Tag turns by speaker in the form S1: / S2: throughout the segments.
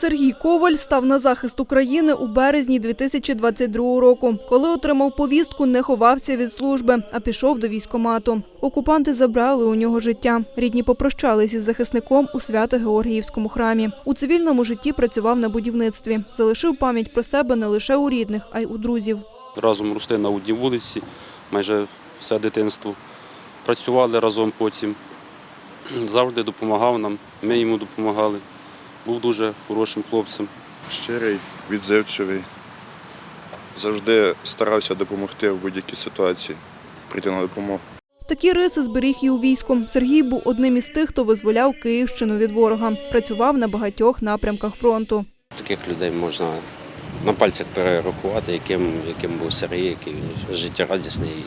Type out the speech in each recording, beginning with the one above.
S1: Сергій Коваль став на захист України у березні 2022 року. Коли отримав повістку, не ховався від служби, а пішов до військомату. Окупанти забрали у нього життя. Рідні попрощались із захисником у Свято-Георгіївському храмі. У цивільному житті працював на будівництві. Залишив пам'ять про себе не лише у рідних, а й у друзів.
S2: Разом росли на одній вулиці, майже все дитинство. Працювали разом потім. Завжди допомагав нам, ми йому допомагали. Був дуже хорошим хлопцем.
S3: щирий, відзивчивий. Завжди старався допомогти в будь-якій ситуації, прийти на допомогу.
S1: Такі риси зберіг і у війську. Сергій був одним із тих, хто визволяв Київщину від ворога. Працював на багатьох напрямках фронту.
S4: Таких людей можна на пальцях перерахувати, яким, яким був Сергій, який життєрадісний,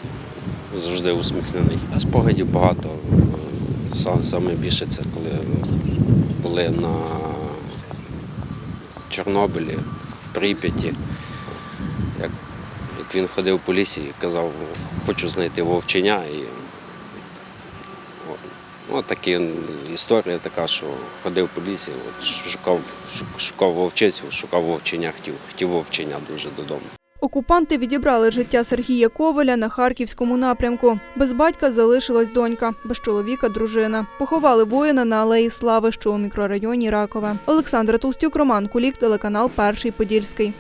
S4: завжди усміхнений. А спогадів багато. Саме більше це коли були на Чорнобилі, в Прип'яті. Як, як він ходив по лісі і казав, хочу знайти вовчення. І, ну, така історія така, що ходив по лісі, от, шукав, шук- шукав вовчицю, шукав вовчення, хотів, хотів вовчення дуже додому.
S1: Окупанти відібрали життя Сергія Коваля на харківському напрямку. Без батька залишилась донька, без чоловіка дружина. Поховали воїна на алеї Слави, що у мікрорайоні Ракове. Олександра Толстюк, Роман Кулік, телеканал Перший Подільський.